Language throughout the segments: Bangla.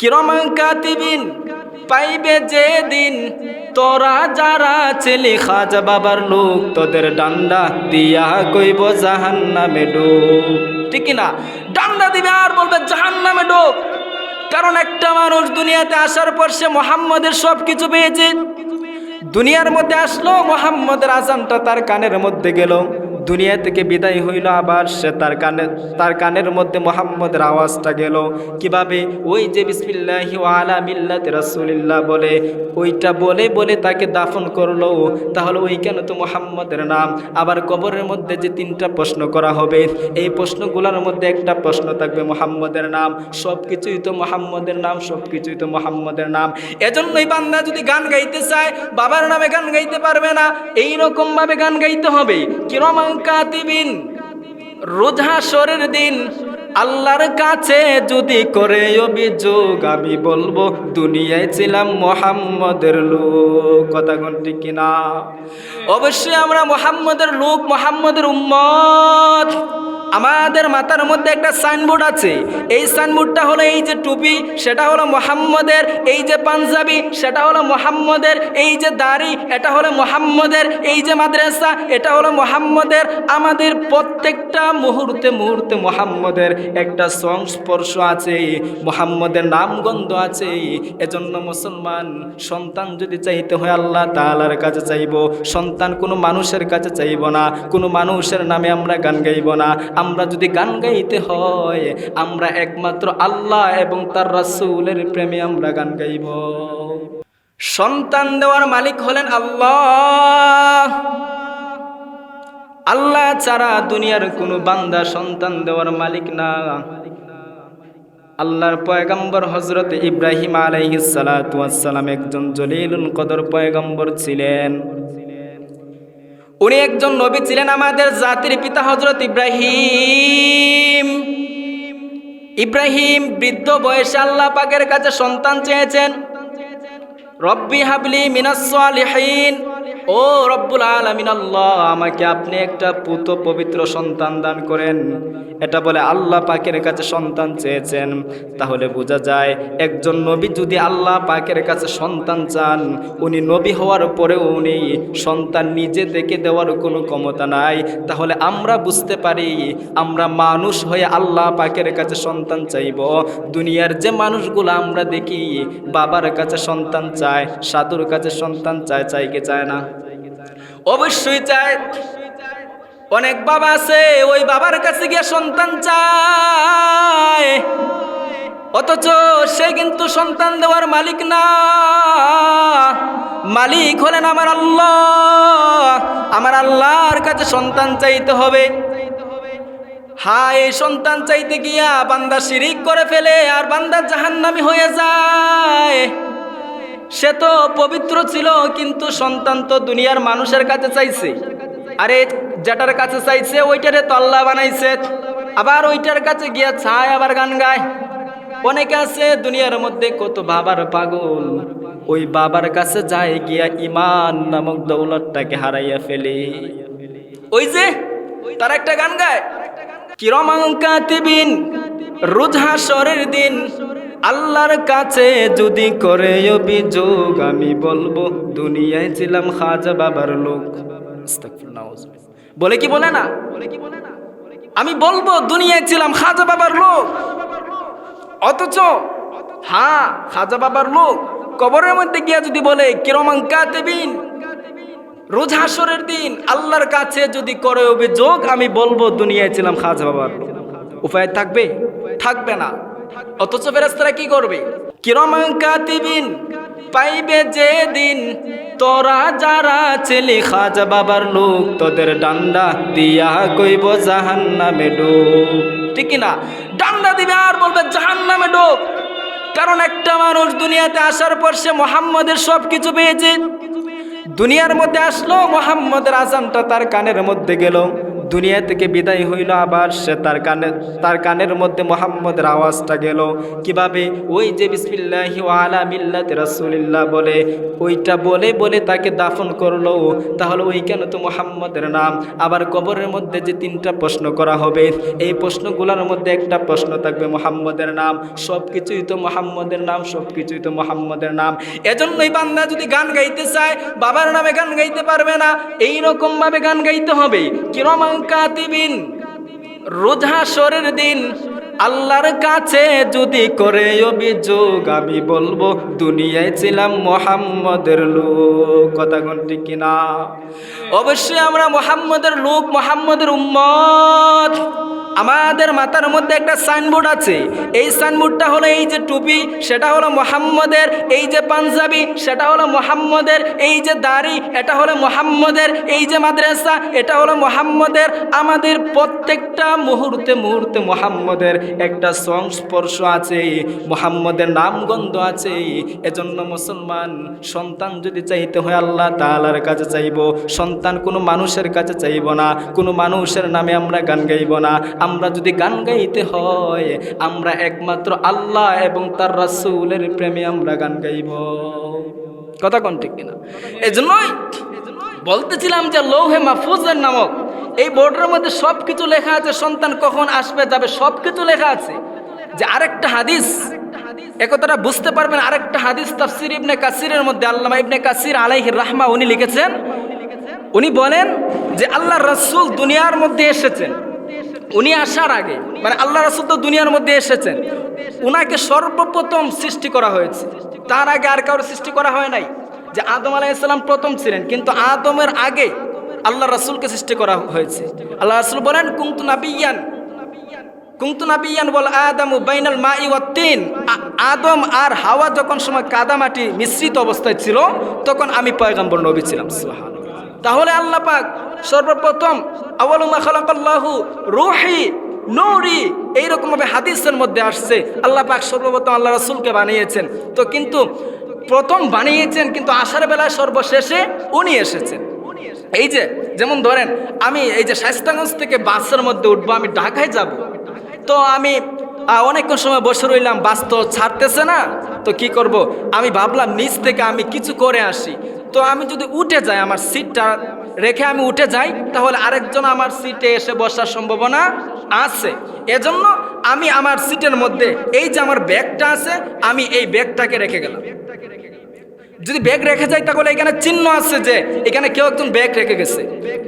কিরমাঙ্কাতিবিন পাইবে যে দিন তোরা যারা ছেলে খাজা বাবার লোক, তোদের ডান্ডা দিয়া কইব জাহান নামে ডোক ঠিক না ডান্ডা দিবে আর বলবে জাহান নামে ডোক কারণ একটা মানুষ দুনিয়াতে আসার পর সে মোহাম্মদের সব কিছু পেয়েছে। দুনিয়ার মধ্যে আসলো, মোহাম্মদের আজানটা তার কানের মধ্যে গেল। দুনিয়া থেকে বিদায় হইল আবার সে তার কানে, তার কানের মধ্যে মোহাম্মদের আওয়াজটা গেল। কীভাবে? ওই যে বিসমিল্লাহি আলা মিল্লাতে রাসূলিল্লাহ বলে, ওইটা বলে বলে তাকে দাফন করল। তাহলে ওই কেন তো মোহাম্মদের নাম? আবার কবরের মধ্যে যে তিনটা প্রশ্ন করা হবে, এই প্রশ্নগুলোর মধ্যে একটা প্রশ্ন থাকবে, মোহাম্মদের নাম। সব কিছুই তো মোহাম্মদের নাম সব কিছুই তো মোহাম্মদের নাম। এজন্যই বান্দা যদি গান গাইতে চায়, বাবার নামে গান গাইতে পারবে না। এই রকম ভাবে গান গাইতে হবে। কিরমাঙ্কাতিবিন রোজহাসরের দিন, আল্লাহর কাছে যদি করে অভিযোগ, আমি বলব, দুনিয়ায় ছিলাম মোহাম্মদের লোক। কথা কোনটি কিনা? অবশ্যই আমরা মোহাম্মদের লোক, মোহাম্মদের উম্মত। আমাদের মাথার মধ্যে একটা সাইনবোর্ড আছে। এই সাইনবোর্ডটা হলো এই যে টুপি, সেটা হলো মোহাম্মদের। এই যে পাঞ্জাবি, সেটা হলো মোহাম্মদের। এই যে দাড়ি, এটা হলো মোহাম্মদের। এই যে মাদ্রাসা, এটা হলো মোহাম্মদের। আমাদের প্রত্যেকটা মুহূর্তে মুহূর্তে মোহাম্মদের একটা সংস্পর্শ আছে, মোহাম্মদের নামগন্ধ আছে। এজন্য মুসলমান, সন্তান যদি চাইতে হয় আল্লাহ তাআলার কাছে চাইব। সন্তান কোনো মানুষের কাছে চাইব না। কোনো মানুষের নামে আমরা গান গাইব না। আমরা যদি গান গাইতে হয়, আমরা একমাত্র আল্লাহ এবং তার রাসূলের প্রেমে আমরা গান গাইব। সন্তান দেওয়ার মালিক হলেন আল্লাহ। আল্লাহ ছাড়া দুনিয়ার কোনো বান্দা সন্তান দেওয়ার মালিক না। আল্লাহর পয়গম্বর হজরত ইব্রাহিম আলাইহিসালাম একজন জলিলুল কদর পয়গম্বর ছিলেন। উনি একজন নবী ছিলেন আমাদের জাতির পিতা হজরত ইব্রাহিম। ইব্রাহিম বৃদ্ধ বয়সে আল্লাহ পাকের কাছে সন্তান চেয়েছেন। রব্বি হাবলি মিনাসলিহীন ও রব্বুল আলমিন, আল্লাহ, আমাকে আপনি একটা পুত পবিত্র সন্তান দান করেন। এটা বলে আল্লাহ পাকের কাছে সন্তান চেয়েছেন। তাহলে বোঝা যায়, একজন নবী যদি আল্লাহ পাকের কাছে সন্তান চান, উনি নবী হওয়ার পরেও উনি সন্তান নিজে থেকে দেওয়ার কোনো ক্ষমতা নাই। তাহলে আমরা বুঝতে পারি, আমরা মানুষ হয়ে আল্লাহ পাকের কাছে সন্তান চাইব। দুনিয়ার যে মানুষগুলো আমরা দেখি, বাবার কাছে সন্তান চায়, সাধুর কাছে সন্তান চায় চাইকে চায় না? অবশ্যই চায়। অনেক বাবা আছে, ওই বাবার কাছে গিয়ে সন্তান চায়। অথচ সে কিন্তু সন্তান দেওয়ার মালিক না। মালিক হলেন আমার আল্লাহ। আমার আল্লাহর কাছে সন্তান চাইতে হবে। হায়, সন্তান চাইতে গিয়া বান্দা শিরিক করে ফেলে আর বান্দা জাহান্নামি হয়ে যায়। সে তো পবিত্র ছিল, কিন্তু সন্তান তো দুনিয়ার মানুষের কাছে চাইছে। আরে যেটার কাছে চাইছে, ওইটারে তো আল্লাহ বানাইছে। আবার ওইটার কাছে গিয়া ছায় আবার গান গায়। অনেকে আছে দুনিয়ার মধ্যে কত বাবার পাগল। ওই বাবার কাছে যায় গিয়া ইমান নামক দৌলতটাকে হারাইয়া ফেলে। ওই যে, তার একটা গান গায়। কিরমাঙ্কাতিবিন রোজ হাসরের দিন। আল্লাহর কাছে যদি করে অভিযোগ, আমি বলব, দুনিয়ায় ছিলাম খাজা বাবার লোক। বলে কি বলে না? আমি বলব, দুনিয়ায় ছিলাম খাজা বাবার লোক। অথচ হ্যাঁ খাজা বাবার লোক। কবরের মধ্যে গিয়া যদি বলে কিরমাঙ্কাতিবিন রোজ হাসরের দিন আল্লাহর কাছে যদি করে অভিযোগ, আমি বলব, দুনিয়ায় ছিলাম খাজা বাবার লোক। উপায় থাকবে? থাকবে না। অথচ ফেরেস্তারা কি করবে? কিরমাঙ্কাতিবিন পাইবে যে দিন তোরা যারা ছেলে খাজা বাবার লোক, তোদের ডান্ডা দিয়া কইব জাহান নামে ডোক ঠিক না ডান্ডা দিবে আর বলবে জাহান নামে ডোক কারণ একটা মানুষ দুনিয়াতে আসার পর সে মোহাম্মদের সব কিছু পেয়েছে। দুনিয়ার মধ্যে আসলো, মোহাম্মদের আজানটা তার কানের মধ্যে গেল। দুনিয়া থেকে বিদায় হইল আবার সে তার কানে তার কানের মধ্যে মোহাম্মদের আওয়াজটা গেল। কীভাবে? ওই যে বিসমিল্লাহি আলা মিল্লাতে রাসূলিল্লাহ বলে, ওইটা বলে বলে তাকে দাফন করল। তাহলে ওই কেন তো মোহাম্মদের নাম? আবার কবরের মধ্যে যে তিনটা প্রশ্ন করা হবে, এই প্রশ্নগুলোর মধ্যে একটা প্রশ্ন থাকবে, মোহাম্মদের নাম। সব কিছুই তো মোহাম্মদের নাম সব কিছুই তো মোহাম্মদের নাম। এজন্যই বান্দা যদি গান গাইতে চায়, বাবার নামে গান গাইতে পারবে না এই রকম গান গাইতে হবে। কিরমাং কাতিবিন, রোজা সরের দিন, আল্লাহর কাছে যদি করে অভিযোগ, আমি বলব, দুনিয়ায় ছিলাম মোহাম্মদের লোক। কথা ঠিক কিনা অবশ্যই আমরা মোহাম্মদের লোক, মোহাম্মদের উম্মত। আমাদের মাথার মধ্যে একটা সাইনবোর্ড আছে। এই সাইনবোর্ডটা হলো এই যে টুপি, সেটা হলো মোহাম্মদের, এই যে পাঞ্জাবি, সেটা হলো মোহাম্মদের, এই যে দাড়ি, এটা হলো মোহাম্মদের, এই যে মাদ্রাসা, এটা হলো মোহাম্মদের। আমাদের প্রত্যেকটা মুহূর্তে মুহূর্তে মোহাম্মদের একটা সংস্পর্শ আছে, মোহাম্মদের নামগন্ধ আছে। এজন্য মুসলমান, সন্তান যদি চাইতে হয় আল্লাহ তাআলার কাছে চাইব, সন্তান কোনো মানুষের কাছে চাইব না, কোনো মানুষের নামে আমরা গান গাইব না। আমরা যদি গান গাইতে হয়, আমরা একমাত্র আল্লাহ এবং তার রাসূলের প্রেমে আমরা গান গাইব। কথা কোন ঠিক কিনা? এজন্যই বলতেছিলাম যে লৌহে মাহফুজের নামক এই বোর্ডের মধ্যে সব কিছু লেখা আছে, সন্তান কখন আসবে, যাবে সব কিছু লেখা আছে। যে আরেকটা হাদিস একথাটা বুঝতে পারবেন, আরেকটা হাদিস তাফসির ইবনে কাসিরের মধ্যে আল্লামা ইবনে কাসির আলাইহির রাহমা উনি লিখেছেন। উনি বলেন যে আল্লাহ রসুল দুনিয়ার মধ্যে এসেছেন। উনি আসার আগে মানে আল্লাহ রসুল তো দুনিয়ার মধ্যে এসেছেন, উনাকে সর্বপ্রথম সৃষ্টি করা হয়েছে। তার আগে আর কারও সৃষ্টি করা হয় নাই যে আদম আলাইসাল্লাম প্রথম ছিলেন, কিন্তু আদমের আগে আল্লাহ রসুলকে সৃষ্টি করা হয়েছে। আল্লাহ রসুল বলেন, কুন্তু নাবিয়ান আদম আদম আর হাওয়া যখন সময় কাদামাটি মিশ্রিত অবস্থায় ছিল, তখন আমি পয়গম্বর নবী ছিলাম সুবহান তাহলে আল্লাহ পাক সর্বপ্রথম আওয়ালুমা খালাকাল্লাহু রুহি, নৌরি এইরকম ভাবে হাদিসের মধ্যে আসছে। আল্লাহ পাক সর্বপ্রথম আল্লাহ রাসূলকে বানিয়েছেন। তো কিন্তু প্রথম বানিয়েছেন কিন্তু আসার বেলায় সর্বশেষে উনি এসেছেন। এই যে, যেমন ধরেন, আমি এই যে শাস্তাগঞ্জ থেকে বাসের মধ্যে উঠবো, আমি ঢাকায় যাব। তো আমি অনেকক্ষণ সময় বসে রইলাম, বাস তো ছাড়তেছে না। তো কি করব? আমি ভাবলাম, নিচ থেকে আমি কিছু করে আসি। তো আমি যদি উঠে যাই আমার সিটটা রেখে আমি উঠে যাই, তাহলে আরেকজন আমার সিটে এসে বসার সম্ভাবনা আছে। এজন্য আমি আমার সিটের মধ্যে এই যে আমার ব্যাগটা আছে, আমি এই ব্যাগটাকে রেখে গেলাম। যদি ব্যাগ রেখে যায়, তাহলে এখানে চিহ্ন আছে যে এখানে কেউ একজন ব্যাগ রেখে গেছে।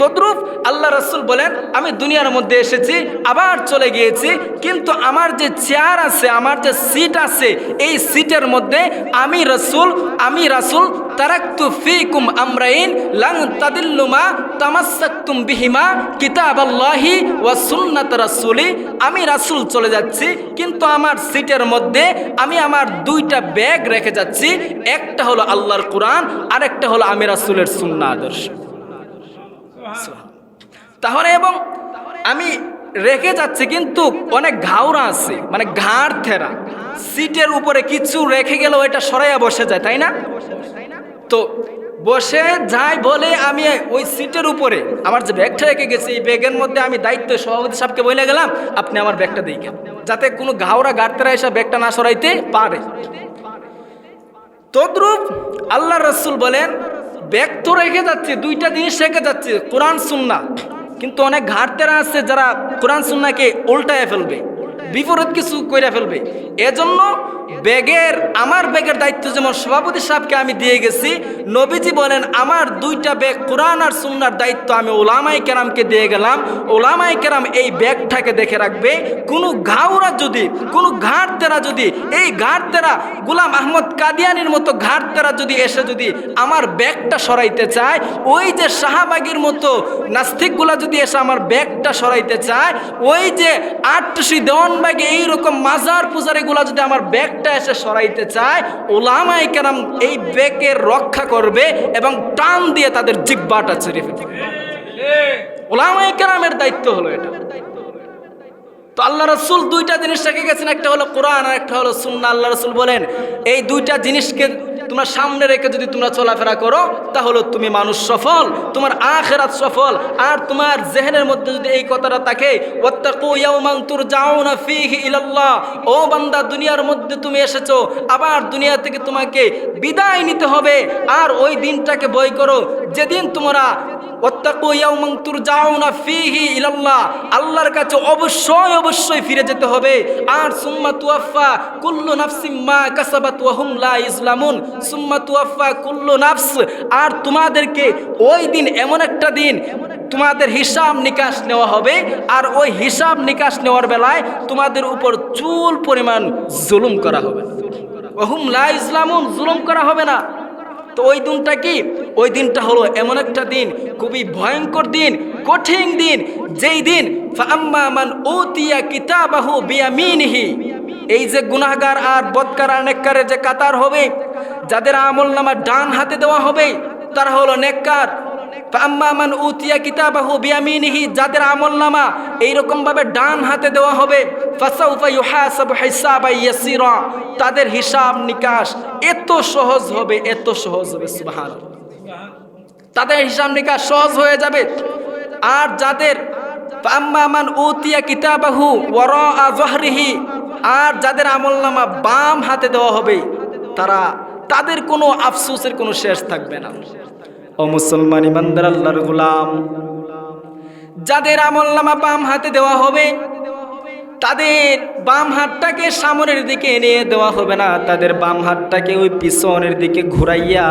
তদ্রুপ আল্লাহ রসুল বলেন, আমি দুনিয়ার মধ্যে এসেছি, আবার চলে গিয়েছি, কিন্তু আমার যে চেয়ার আছে, আমার যে সিট আছে, এই সিটের মধ্যে আমি রসুল, আমি রাসুল, তারাক্তু ফিকুম আমরাইন লাং তাদিল্লুমা তামাসাক্তুম বিহিমা কিতাব আল্লাহি ওয়া সুন্নাত রাসূলি, আমি রাসুল চলে যাচ্ছি, কিন্তু আমার সিটের মধ্যে আমি আমার দুইটা ব্যাগ রেখে যাচ্ছি, একটা হলো আল্লাহর কোরআন, আরেকটা হলো আমি রাসূলের সুন্নাহ আদর্শ। তাহলে এবং আমি রেখে যাচ্ছি, কিন্তু অনেক ঘাওড়া আছে মানে ঘাড় থেরা। সিটের উপরে কিছু রেখে গেলেও এটা সরাইয়া বসে যায়, তাই না? তো বসে যাই বলে আমি ওই সিটের উপরে, আমার যে ব্যাগটা রেখে গেছি, এই ব্যাগের মধ্যে আমি দায়িত্ব সভাপতি সাহেবকে বলে গেলাম, আপনি আমার ব্যাগটা দিয়েছেন যাতে কোনো ঘাওড়া গাড়তেরা এসে ব্যাগটা না সরাইতে পারে। তদ্রুপ আল্লাহ রসুল বলেন, ব্যক্ত রেখে যাচ্ছে, দুইটা জিনিস রেখে যাচ্ছে, কোরআন সুন্না কিন্তু অনেক ঘাটতেরা আছে যারা কোরআন সুন্নাকে উল্টায় ফেলবে। বিপরীত কিছু কইরা ফেলবে। এজন্য ব্যাগের আমার ব্যাগের দায়িত্ব যেমন সভাপতি সাহেবকে আমি দিয়ে গেছি, নবীজি বলেন, আমার দুইটা ব্যাগ কোরআন আর সুন্নার দায়িত্ব আমি ওলামাই কেরামকে দিয়ে গেলাম। ওলামাই কেরাম এই ব্যাগটাকে দেখে রাখবে। কোনো ঘাউরা যদি, কোনো ঘাটতেরা যদি, এই ঘাটতেরা গুলাম আহমদ কাদিয়ানির মতো ঘাটতেরা যদি এসে যদি আমার ব্যাগটা সরাইতে চায়, ওই যে শাহবাগের মতো নাস্তিকগুলা যদি এসে আমার ব্যাগটা সরাইতে চায়, ওই যে আটটুসি দেওয়ানবাগে এইরকম মাজার পূজারিগুলা যদি আমার ব্যাগটা এসে সরাইতে চায় ওলামাই কেরাম এই ব্যাগের রক্ষা করবে এবং টান দিয়ে তাদের জিব্বাটা ছেড়ে ফেলবে। ওলামাই কেরামের দায়িত্ব হলো এটা। তো আল্লাহ রসুল দুইটা জিনিস রেখে গেছেন, একটা হলো কোরআন আর একটা হলো সুন্না আল্লাহ রসুল বলেন, এই দুইটা জিনিসকে তোমরা সামনে রেখে যদি তোমরা চলাফেরা করো, তাহলে তুমি মানুষ সফল, তোমার আখেরাত সফল, আর তোমার জেহেনের মধ্যে যদি এই কথাটা থাকে ও বান্দা, দুনিয়ার মধ্যে তুমি এসেছ, আবার দুনিয়া থেকে তোমাকে বিদায় নিতে হবে, আর ওই দিনটাকে করো। যেদিন তোমরা আল্লাহর কাছে অবশ্যই অবশ্যই ফিরে যেতে হবে। আর সুম্মা তুয়াফা কুল্লু নাফসিম মা কাসাবাত ওয়া ইসলামুন সুম্মা কুল্লু নাফস। আর তোমাদেরকে ওই দিন এমন একটা দিন তোমাদের হিসাব নিকাশ নেওয়া হবে, আর ওই হিসাব নিকাশ নেওয়ার বেলায় তোমাদের উপর চুল পরিমাণ জুলুম করা হবে। ওহুম লা জুলুম করা হবে না। তো ওই দিনটা কি? ওই দিনটা হলো এমন একটা দিন, খুবই ভয়ঙ্কর দিন, কঠিন দিন, যেই দিন কিতাবাহু এই যে গুনাহগার আর বদকার আর যে কাতার হবে, যাদের আমল নামা ডান হাতে দেওয়া হবে, তারা হলো নেককার। ফাম্মা মান উতিয়া কিতাবাহু বিয়ামিনিহি, যাদের আমল নামা এইরকম ভাবে ডান হাতে দেওয়া হবে তাদের হিসাব নিকাশ এত সহজ হবে, এত সহজ হবে, সুবহানাল্লাহ। তাদের হিসাব নিকাশ সহজ হয়ে যাবে। আর যাদের আম্মামান উতিয়া কিতাবাহু ওয়ারা জহরিহি আর যাদের আমলনামা বাম হাতে দেওয়া হবে, তারা, তাদের কোনো আফসোসের কোনো শেষ থাকবে না। ও মুসলমান ইমানদার আল্লাহর গোলাম। যাদের আমল নামা বাম হাতে দেওয়া হবে তাদের বাম হাতটাকে সামনের দিকে এনে দেওয়া হবে না। তাদের বাম হাতটাকে ওই পিছনের দিকে ঘুরাইয়া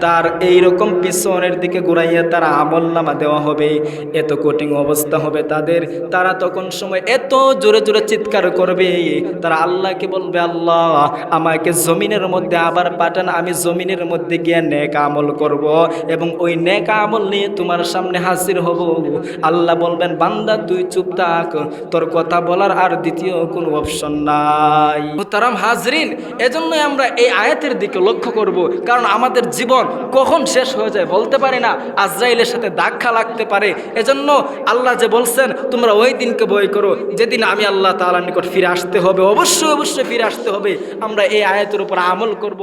তার এই রকম পিছনের দিকে ঘুরাইয়া তারা আমল নামা দেওয়া হবে। এত কঠিন অবস্থা হবে তাদের। তারা তখন সময় এত জোরে জোরে চিৎকার করবে। তারা আল্লাহকে বলবে, আল্লাহ, আমাকে জমিনের মধ্যে আবার পাঠান। আমি জমিনের মধ্যে গিয়ে নেক আমল করব এবং ওই নেক আমল নিয়ে তোমার সামনে হাজির হব। আল্লাহ বলবেন, বান্দা, তুই চুপ থাক। তোর কথা বলার আর দ্বিতীয় কোনো অপশন নাই। তারাম হাজরিন, এজন্যই আমরা এই আয়াতের দিকে লক্ষ্য করব, কারণ আমাদের জীবন কখন শেষ হয়ে যায় বলতে পারি না, আজরাইলের সাথে ধাক্কা লাগতে পারে। এজন্য আল্লাহ যে বলছেন, তোমরা ওই দিনকে বই করো, যেদিন আমি আল্লাহ তাআলার নিকট ফিরে আসতে হবে, অবশ্যই অবশ্যই ফিরে আসতে হবে। আমরা এই আয়াতের উপর আমল করব।